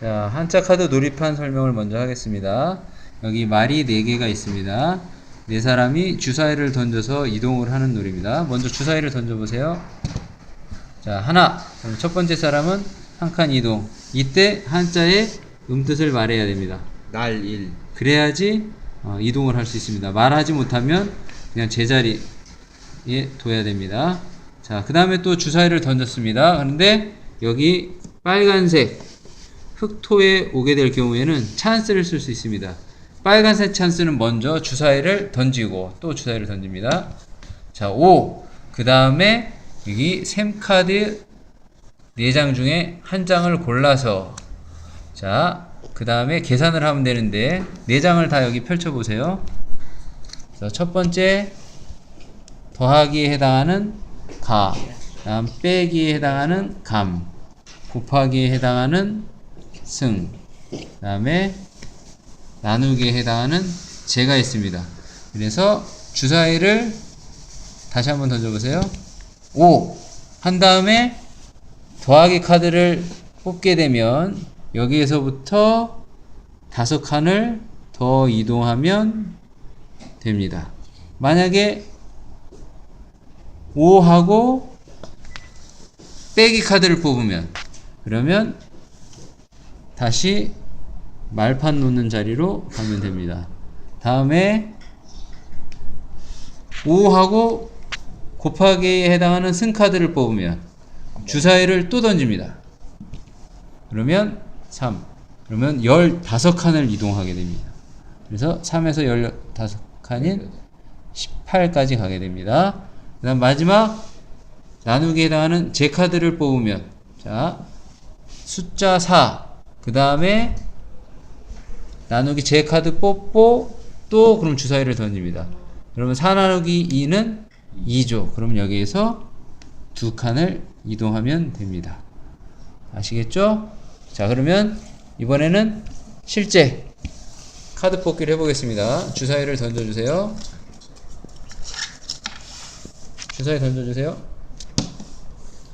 자, 한자 카드 놀이판 설명을 먼저 하겠습니다. 여기 말이 4개가 있습니다. 네 사람이 주사위를 던져서 이동을 하는 놀이입니다. 먼저 주사위를 던져보세요. 자, 하나. 첫 번째 사람은 한 칸 이동. 이때 한자의 음뜻을 말해야 됩니다. 날 일. 그래야지 어, 이동을 할 수 있습니다. 말하지 못하면 그냥 제자리에 둬야 됩니다. 자, 그 다음에 또 주사위를 던졌습니다. 그런데 여기 빨간색 흑토에 오게 될 경우에는 찬스를 쓸 수 있습니다. 빨간색 찬스는 먼저 주사위를 던지고 또 주사위를 던집니다. 자, 5. 그 다음에 여기 샘카드 4장 중에 한 장을 골라서 자, 그 다음에 계산을 하면 되는데, 네 장을 다 여기 펼쳐보세요. 첫 번째, 더하기에 해당하는 가, 다음 빼기에 해당하는 감, 곱하기에 해당하는 승, 그 다음에 나누기에 해당하는 제가 있습니다. 그래서 주사위를 다시 한번 던져보세요. 5. 한 다음에 더하기 카드를 뽑게 되면 여기에서부터 다섯 칸을 더 이동하면 됩니다. 만약에 5하고 빼기 카드를 뽑으면 그러면 다시 말판 놓는 자리로 가면 됩니다. 다음에 5하고 곱하기에 해당하는 승 카드를 뽑으면 주사위를 또 던집니다. 그러면 3. 그러면 15칸을 이동하게 됩니다. 그래서 3에서 15칸인 18까지 가게 됩니다. 그 다음 마지막 나누기에 해당하는 제 카드를 뽑으면 자 숫자 4. 그 다음에 나누기 제 카드 뽑고 또 그럼 주사위를 던집니다. 그러면 4 나누기 2는 2죠. 그럼 여기에서 두 칸을 이동하면 됩니다. 아시겠죠? 자, 그러면 이번에는 실제 카드 뽑기를 해보겠습니다. 주사위를 던져주세요. 주사위 던져주세요.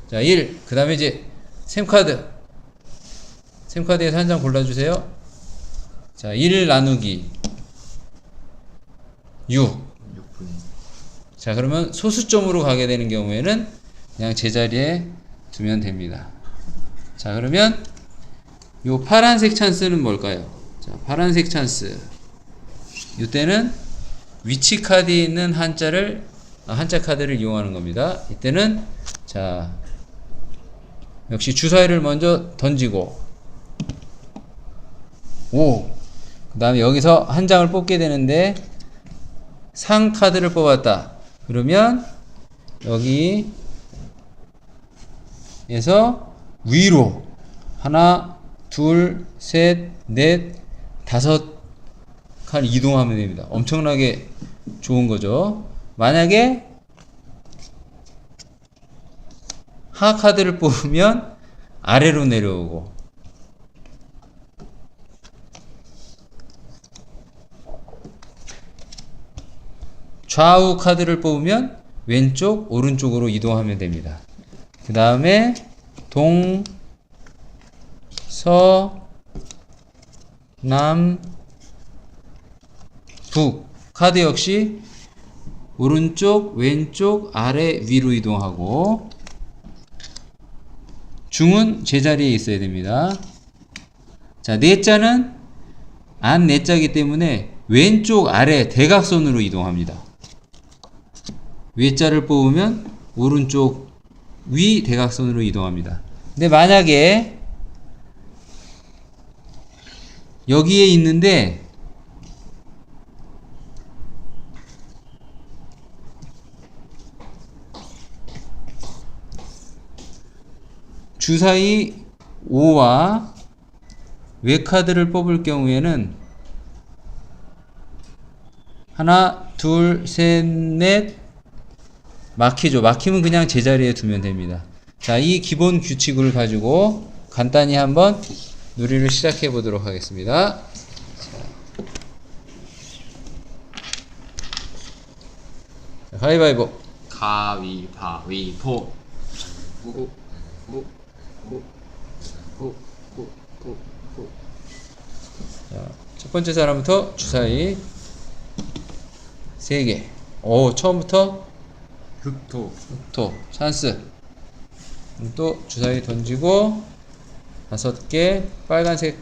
자, 1. 그 다음에 이제 샘카드. 샘카드에서 한 장 골라주세요. 자, 1 나누기 6. 6분. 자, 그러면 소수점으로 가게 되는 경우에는 그냥 제자리에 두면 됩니다. 자, 그러면 요 파란색 찬스는 뭘까요? 자, 파란색 찬스. 이때는 위치 카드에 있는 한자를 아, 한자 카드를 이용하는 겁니다. 이때는 자 역시 주사위를 먼저 던지고 5. 그 다음에 여기서 한 장을 뽑게 되는데 상 카드를 뽑았다. 그러면 여기에서 위로 하나, 둘, 셋, 넷, 다섯 칸 이동하면 됩니다. 엄청나게 좋은 거죠. 만약에 하 카드를 뽑으면 아래로 내려오고 좌우 카드를 뽑으면 왼쪽, 오른쪽으로 이동하면 됩니다. 그 다음에 동, 서, 남, 북 카드 역시 오른쪽, 왼쪽, 아래, 위로 이동하고 중은 제자리에 있어야 됩니다. 자, 넷자는 안 넷자이기 때문에 왼쪽 아래 대각선으로 이동합니다. 외자를 뽑으면 오른쪽 위 대각선으로 이동합니다. 근데 만약에 여기에 있는데 주사위 5와 외카드를 뽑을 경우에는 하나, 둘, 셋, 넷 막히죠. 막히면 그냥 제자리에 두면 됩니다. 자, 이 기본 규칙을 가지고 간단히 한번 놀이를 시작해 보도록 하겠습니다. 자, 가위바위보. 가위바위보. 자, 첫 번째 사람부터 주사위 3개. 오, 처음부터 흑토 또 찬스. 또 주사위 던지고 다섯 개 빨간색.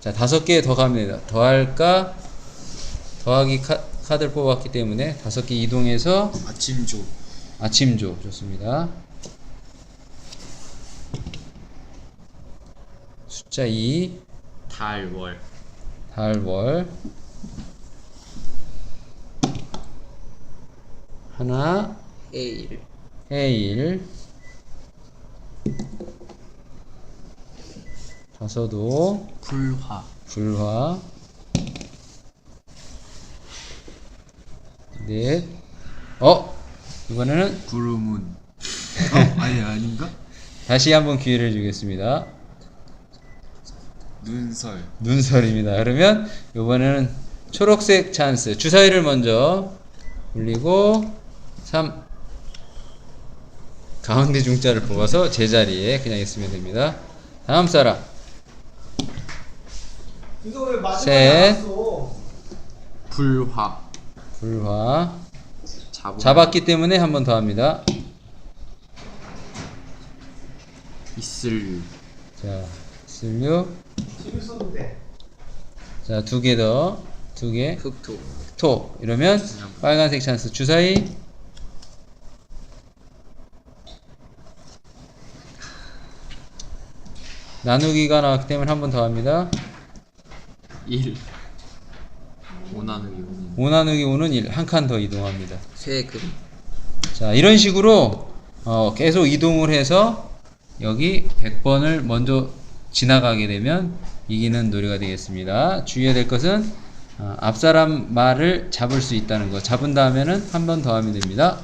자, 다섯 개 더 갑니다. 더할까? 더하기 카, 카드를 뽑았기 때문에 다섯 개 이동해서 아침조 아침조 좋습니다. 숫자 2 달월 달월 하나 해일 해일 다섯도 불화 불화 넷 어? 이번에는 구름운 어? 아니 아닌가? 다시 한번 기회를 주겠습니다. 눈설 눈설입니다. 그러면 이번에는 초록색 찬스. 주사위를 먼저 올리고 3 가운데 중자를 뽑아서 제자리에 그냥 있으면 됩니다. 다음 사람 이거 왜 마지막에 셋. 나왔어? 불화 불화 잡음 잡았기 때문에 한 번 더 합니다. 이슬류 자, 슬류. 재밌었는데. 자, 두 개 더. 두 개. 흑토 토. 이러면 빨간색 찬스. 주사위. 나누기가 나왔기 때문에 한 번 더 합니다. 1 오나누기 오는 5 나누기 5는 1. 한 칸 더 이동합니다. 세금 자, 이런 식으로 어, 계속 이동을 해서 여기 100번을 먼저 지나가게 되면 이기는 놀이가 되겠습니다. 주의해야 될 것은 어, 앞사람 말을 잡을 수 있다는 거. 잡은 다음에는 한 번 더 하면 됩니다.